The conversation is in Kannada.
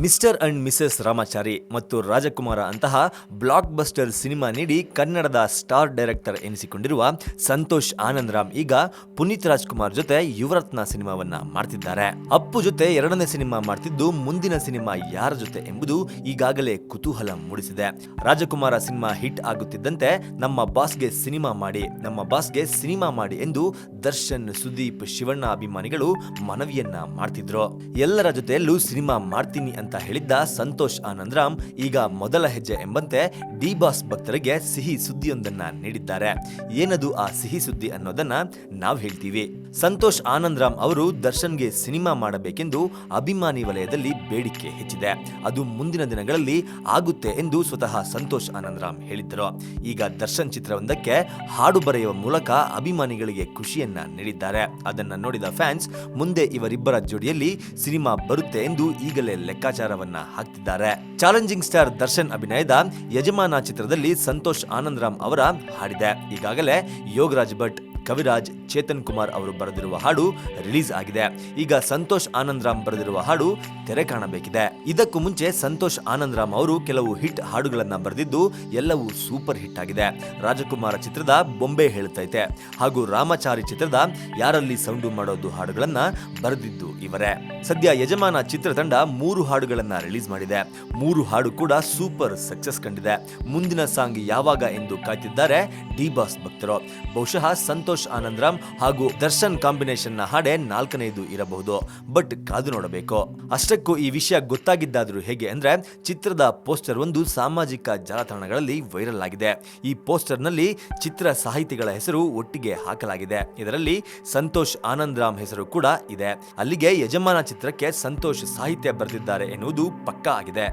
ಮಿಸ್ಟರ್ ಅಂಡ್ ಮಿಸಸ್ ರಾಮಾಚಾರಿ ಮತ್ತು ರಾಜಕುಮಾರ ಅಂತಹ ಬ್ಲಾಕ್ ಬಸ್ಟರ್ ಸಿನಿಮಾ ನೀಡಿ ಕನ್ನಡದ ಸ್ಟಾರ್ ಡೈರೆಕ್ಟರ್ ಎನಿಸಿಕೊಂಡಿರುವ ಸಂತೋಷ್ ಆನಂದರಾಮ್ ಈಗ ಪುನೀತ್ ರಾಜ್ಕುಮಾರ್ ಜೊತೆ ಯುವರತ್ನ ಸಿನಿಮಾವನ್ನ ಮಾಡ್ತಿದ್ದಾರೆ. ಅಪ್ಪು ಜೊತೆ ಎರಡನೇ ಸಿನಿಮಾ ಮಾಡ್ತಿದ್ದು ಮುಂದಿನ ಸಿನಿಮಾ ಯಾರ ಜೊತೆ ಎಂಬುದು ಈಗಾಗಲೇ ಕುತೂಹಲ ಮೂಡಿಸಿದೆ. ರಾಜಕುಮಾರ ಸಿನಿಮಾ ಹಿಟ್ ಆಗುತ್ತಿದ್ದಂತೆ ನಮ್ಮ ಬಾಸ್ಗೆ ಸಿನಿಮಾ ಮಾಡಿ, ನಮ್ಮ ಬಾಸ್ಗೆ ಸಿನಿಮಾ ಮಾಡಿ ಎಂದು ದರ್ಶನ್, ಸುದೀಪ್, ಶಿವಣ್ಣ ಅಭಿಮಾನಿಗಳು ಮನವಿಯನ್ನ ಮಾಡ್ತಿದ್ರು. ಎಲ್ಲರ ಜೊತೆಯಲ್ಲೂ ಸಿನಿಮಾ ಮಾಡ್ತೀನಿ ಅಂತ ಹೇಳಿದ್ದ ಸಂತೋಷ್ ಆನಂದರಾಮ್ ಈಗ ಮೊದಲ ಹೆಜ್ಜೆ ಎಂಬಂತೆ ಡಿ ಬಾಸ್ ಭಕ್ತರಿಗೆ ಸಿಹಿ ಸುದ್ದಿಯೊಂದನ್ನ ನೀಡಿದ್ದಾರೆ. ಏನದು ಆ ಸಿಹಿ ಸುದ್ದಿ ಅನ್ನೋದನ್ನ ನಾವು ಹೇಳ್ತೀವಿ. ಸಂತೋಷ್ ಆನಂದರಾಮ್ ಅವರು ದರ್ಶನ್ಗೆ ಸಿನಿಮಾ ಮಾಡಬೇಕೆಂದು ಅಭಿಮಾನಿ ವಲಯದಲ್ಲಿ ಬೇಡಿಕೆ ಹೆಚ್ಚಿದೆ. ಅದು ಮುಂದಿನ ದಿನಗಳಲ್ಲಿ ಆಗುತ್ತೆ ಎಂದು ಸ್ವತಃ ಸಂತೋಷ್ ಆನಂದರಾಮ್ ಹೇಳಿದ್ದರು. ಈಗ ದರ್ಶನ್ ಚಿತ್ರವೊಂದಕ್ಕೆ ಹಾಡು ಬರೆಯುವ ಮೂಲಕ ಅಭಿಮಾನಿಗಳಿಗೆ ಖುಷಿಯನ್ನ ನೀಡಿದ್ದಾರೆ. ಅದನ್ನು ನೋಡಿದ ಫ್ಯಾನ್ಸ್, ಮುಂದೆ ಇವರಿಬ್ಬರ ಜೋಡಿಯಲ್ಲಿ ಸಿನಿಮಾ ಬರುತ್ತೆ ಎಂದು ಈಗಲೇ ಲೆಕ್ಕಾಚಾರವನ್ನ ಹಾಕ್ತಿದ್ದಾರೆ. ಚಾಲೆಂಜಿಂಗ್ ಸ್ಟಾರ್ ದರ್ಶನ್ ಅಭಿನಯದ ಯಜಮಾನ ಚಿತ್ರದಲ್ಲಿ ಸಂತೋಷ್ ಆನಂದರಾಮ್ ಅವರ ಹಾಡಿದೆ. ಈಗಾಗಲೇ ಯೋಗರಾಜ್ ಭಟ್ ಕವಿರಾಜ್, ಚೇತನ್ ಕುಮಾರ್ ಅವರು ಬರೆದಿರುವ ಹಾಡು ರಿಲೀಸ್ ಆಗಿದೆ. ಈಗ ಸಂತೋಷ್ ಆನಂದರಾಮ್ ಬರೆದಿರುವ ಹಾಡು ತೆರೆ ಕಾಣಬೇಕಿದೆ. ಇದಕ್ಕೂ ಮುಂಚೆ ಸಂತೋಷ್ ಆನಂದರಾಮ್ ಅವರು ಕೆಲವು ಹಿಟ್ ಹಾಡುಗಳನ್ನ ಬರೆದಿದ್ದು ಎಲ್ಲವೂ ಸೂಪರ್ ಹಿಟ್ ಆಗಿದೆ. ರಾಜಕುಮಾರ ಚಿತ್ರದ ಬೊಂಬೆ ಹೇಳುತ್ತೈತೆ ಹಾಗೂ ರಾಮಚಾರಿ ಚಿತ್ರದ ಯಾರಲ್ಲಿ ಸೌಂಡು ಮಾಡೋದು ಹಾಡುಗಳನ್ನ ಬರೆದಿದ್ದು ಇವರೇ. ಸದ್ಯ ಯಜಮಾನ ಚಿತ್ರತಂಡ ಮೂರು ಹಾಡುಗಳನ್ನ ರಿಲೀಸ್ ಮಾಡಿದೆ. ಮೂರು ಹಾಡು ಕೂಡ ಸೂಪರ್ ಸಕ್ಸಸ್ ಕಂಡಿದೆ. ಮುಂದಿನ ಸಾಂಗ್ ಯಾವಾಗ ಎಂದು ಕಾಯ್ತಿದ್ದಾರೆ ಡಿ ಬಾಸ್ ಭಕ್ತರು. ಬಹುಶಃ ಸಂತೋಷ್ ಆನಂದರಾಮ್ ಹಾಗೂ ದರ್ಶನ್ ಕಾಂಬಿನೇಷನ್ನ ಹಾಡೆ ನಾಲ್ಕನೇದು ಇರಬಹುದು. ಬಟ್ ಕಾದು ನೋಡಬೇಕು. ಅಷ್ಟಕ್ಕೂ ಈ ವಿಷಯ ಗೊತ್ತಾಗಿದ್ದಾದ್ರೂ ಹೇಗೆ ಅಂದ್ರೆ ಚಿತ್ರದ ಪೋಸ್ಟರ್ ಒಂದು ಸಾಮಾಜಿಕ ಜಾಲತಾಣಗಳಲ್ಲಿ ವೈರಲ್ ಆಗಿದೆ. ಈ ಪೋಸ್ಟರ್ನಲ್ಲಿ ಚಿತ್ರ ಸಾಹಿತಿಗಳ ಹೆಸರು ಒಟ್ಟಿಗೆ ಹಾಕಲಾಗಿದೆ. ಇದರಲ್ಲಿ ಸಂತೋಷ್ ಆನಂದರಾಮ್ ಹೆಸರು ಕೂಡ ಇದೆ. ಅಲ್ಲಿಗೆ ಯಜಮಾನ ಚಿತ್ರಕ್ಕೆ ಸಂತೋಷ್ ಸಾಹಿತ್ಯ ಬರೆದಿದ್ದಾರೆ ಎನ್ನುವುದು ಪಕ್ಕಾ ಆಗಿದೆ.